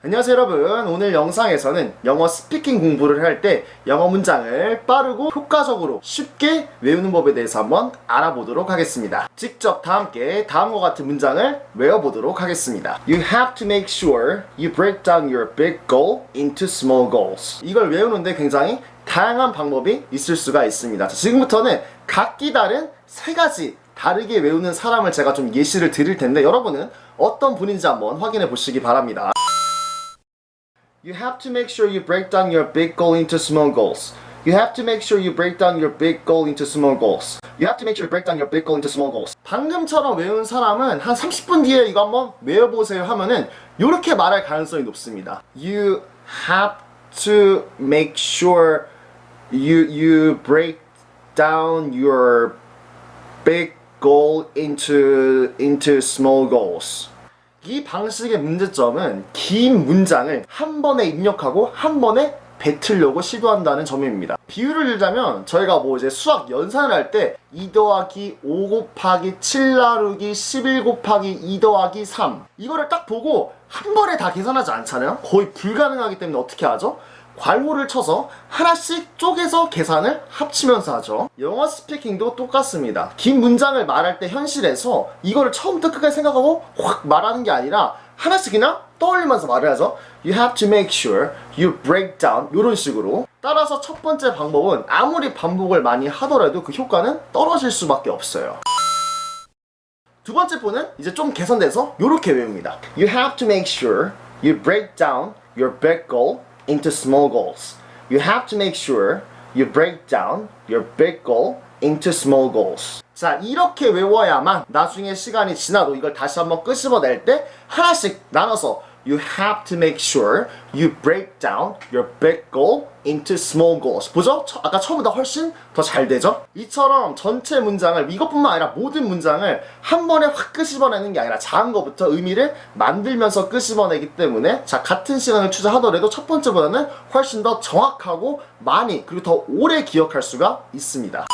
안녕하세요 여러분. 오늘 영상에서는 영어 스피킹 공부를 할 때 영어 문장을 빠르고 효과적으로 쉽게 외우는 법에 대해서 한번 알아보도록 하겠습니다. 직접 다 함께 다음과 같은 문장을 외워보도록 하겠습니다. You have to make sure you break down your big goal into small goals. 이걸 외우는데 굉장히 다양한 방법이 있을 수가 있습니다. 자, 지금부터는 각기 다른 세 가지 다르게 외우는 사람을 제가 좀 예시를 드릴 텐데 여러분은 어떤 분인지 한번 확인해 보시기 바랍니다 You have to make sure you break down your big goal into small goals. You have to make sure you break down your big goal into small goals. You have to make sure you break down your big goal into small goals. 방금처럼 외운 사람은 한 30분 뒤에 이거 한번 외워보세요 하면은 이렇게 말할 가능성이 높습니다. You have to make sure you you break down your big goal into into small goals. 이 방식의 문제점은 긴 문장을 한 번에 입력하고 한 번에 뱉으려고 시도한다는 점입니다. 비유를 들자면 저희가 뭐 이제 수학 연산을 할 때 2 더하기 5 곱하기 7 나누기 11 곱하기 2 더하기 3 이거를 딱 보고 한 번에 다 계산하지 않잖아요. 거의 불가능하기 때문에 어떻게 하죠? 괄호를 쳐서 하나씩 쪼개서 계산을 합치면서 하죠. 영어 스피킹도 똑같습니다. 긴 문장을 말할 때 현실에서 이거를 처음부터 끝까지 생각하고 확 말하는 게 아니라 하나씩 그냥 떠올리면서 말을 하죠. You have to make sure you break down 이런 식으로. 따라서 첫 번째 방법은 아무리 반복을 많이 하더라도 그 효과는 떨어질 수밖에 없어요. 두 번째 분은 이제 좀 개선돼서 이렇게 외웁니다. You have to make sure you break down your big goal into small goals. You have to make sure you break down your big goal into small goals. 자, 이렇게 외워야만 나중에 시간이 지나도 이걸 다시 한번 끄집어낼 때 하나씩 나눠서 You have to make sure you break down your big goal into small goals. 보죠? 처- 아까 처음보다 훨씬 더 잘 되죠? 이처럼 전체 문장을 이것뿐만 아니라 모든 문장을 한 번에 확 끄집어내는 게 아니라 작은 것부터 의미를 만들면서 끄집어내기 때문에 자 같은 시간을 투자하더라도 첫 번째보다는 훨씬 더 정확하고 많이 그리고 더 오래 기억할 수가 있습니다.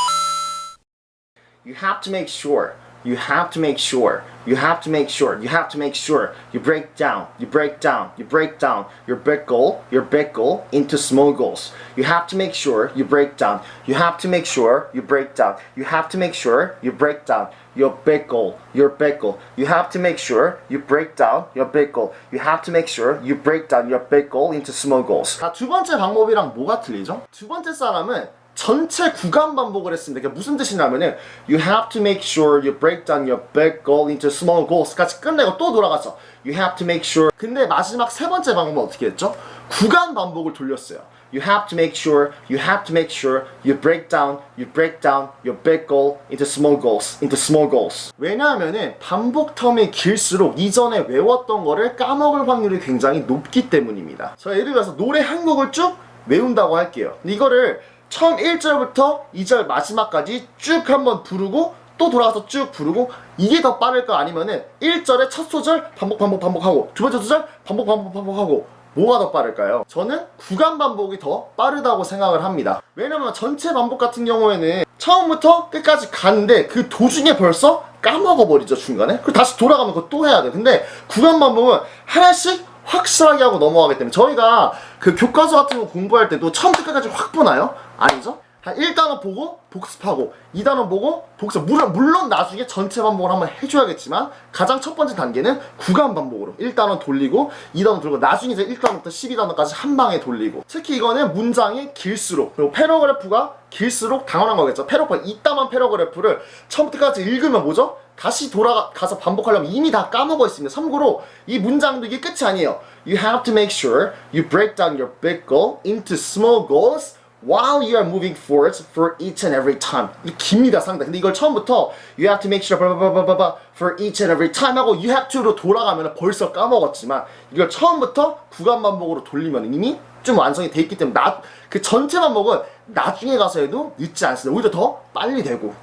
You have to make sure. You have to make sure. You have to make sure. You have to make sure. You break down. You break down. You break down your big goal, your big goal into small goals. You have to make sure you break down. You have to make sure you break down. You have to make sure you break down your big goal, your big goal. You have to make sure you break down your big goal. You have to make sure you break down your big goal into small goals. 자, 두 번째 방법이랑 뭐가 틀리죠? 두 번째 사람은 전체 구간 반복을 했습니다. 그게 무슨 뜻이냐면은 You have to make sure you break down your big goal into small goals까지 끝내고 또 돌아갔어. You have to make sure. 근데 마지막 세 번째 방법은 어떻게 했죠? 구간 반복을 돌렸어요. You have to make sure, you have to make sure you break down, you break down your big goal into small goals, into small goals. 왜냐하면은 반복 텀이 길수록 이전에 외웠던 거를 까먹을 확률이 굉장히 높기 때문입니다. 저 예를 들어서 노래 한 곡을 쭉 외운다고 할게요. 이거를 처음 1절부터 2절 마지막까지 쭉 한번 부르고 또 돌아가서 쭉 부르고 이게 더 빠를까 아니면은 1절의 첫 소절 반복 반복 반복하고 두 번째 소절 반복 반복 반복하고 뭐가 더 빠를까요? 저는 구간 반복이 더 빠르다고 생각을 합니다. 왜냐면 전체 반복 같은 경우에는 처음부터 끝까지 가는데 그 도중에 벌써 까먹어버리죠 중간에. 그리고 다시 돌아가면 그거 또 해야 돼. 근데 구간 반복은 하나씩 확실하게 하고 넘어가기 때문에 저희가 그 교과서 같은 거 공부할 때도 처음부터 끝까지 확 보나요? 아니죠? 한 1단원 보고 복습하고 2단원 보고 복습 물론, 물론 나중에 전체 반복을 한번 해줘야겠지만 가장 첫 번째 단계는 구간 반복으로 1단원 돌리고 2단원 돌리고 나중에 이제 1단원부터 12단원까지 한 방에 돌리고 특히 이거는 문장이 길수록 그리고 패러그래프가 길수록 당연한 거겠죠 패러그래프 이따만 패러그래프를 처음부터까지 읽으면 뭐죠? 다시 돌아가서 반복하려면 이미 다 까먹어 있습니다. 참고로 이 문장도 이게 끝이 아니에요. You have to make sure you break down your big goal into small goals while you are moving forwards for each and every time. 이 깁니다, 상당히. 근데 이걸 처음부터 you have to make sure blah, for each and every time 하고 you have to로 돌아가면 벌써 까먹었지만 이걸 처음부터 구간 반복으로 돌리면 이미 좀 완성이 돼 있기 때문에 나, 그 전체 반복은 나중에 가서 해도 늦지 않습니다. 오히려 더 빨리 되고.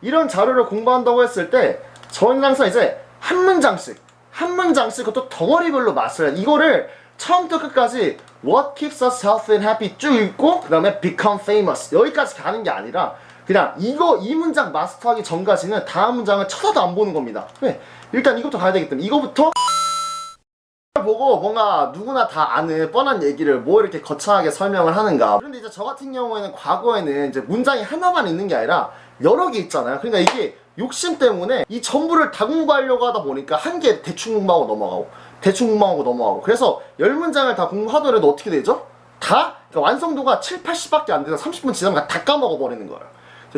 이런 자료를 공부한다고 했을 때 저는 항상 이제 한 문장씩 한 문장씩 그것도 덩어리별로 맛을 이거를 처음부터 끝까지 What keeps us healthy and happy 쭉 읽고 그 다음에 become famous 여기까지 가는 게 아니라 그냥 이거 이 문장 마스터하기 전까지는 다음 문장을 쳐다도 안 보는 겁니다 왜? 일단 이것부터 가야 되기 때문에 이거부터 보고 뭔가 누구나 다 아는 뻔한 얘기를 뭐 이렇게 거창하게 설명을 하는가. 그런데 이제 저 같은 경우에는 과거에는 이제 문장이 하나만 있는 게 아니라 여러 개 있잖아요. 그러니까 이게 욕심 때문에 이 전부를 다 공부하려고 하다 보니까 한 개 대충 공부하고 넘어가고 대충 공부하고 넘어가고 그래서 열 문장을 다 공부하더라도 어떻게 되죠? 다 그러니까 완성도가 7, 80밖에 안 돼서 30분 지나면 다 까먹어 버리는 거예요.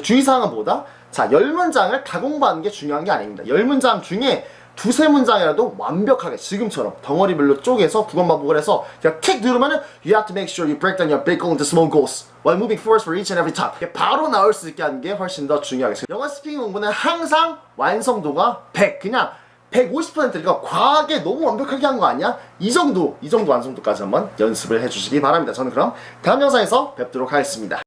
주의사항은 뭐다? 자, 열 문장을 다 공부하는 게 중요한 게 아닙니다. 열 문장 중에 두세 문장이라도 완벽하게 지금처럼 덩어리별로 쪼개서 구건 반복을 해서 그냥 틱 누르면은 You have to make sure you break down your big goal into small goals while moving forward for each and every time. 바로 나올 수 있게 하는 게 훨씬 더 중요하겠어요. 영어 스피킹 공부는 항상 완성도가 100 그냥 150% 그러니까 과하게 너무 완벽하게 한 거 아니야? 이 정도 이 정도 완성도까지 한번 연습을 해주시기 바랍니다. 저는 그럼 다음 영상에서 뵙도록 하겠습니다.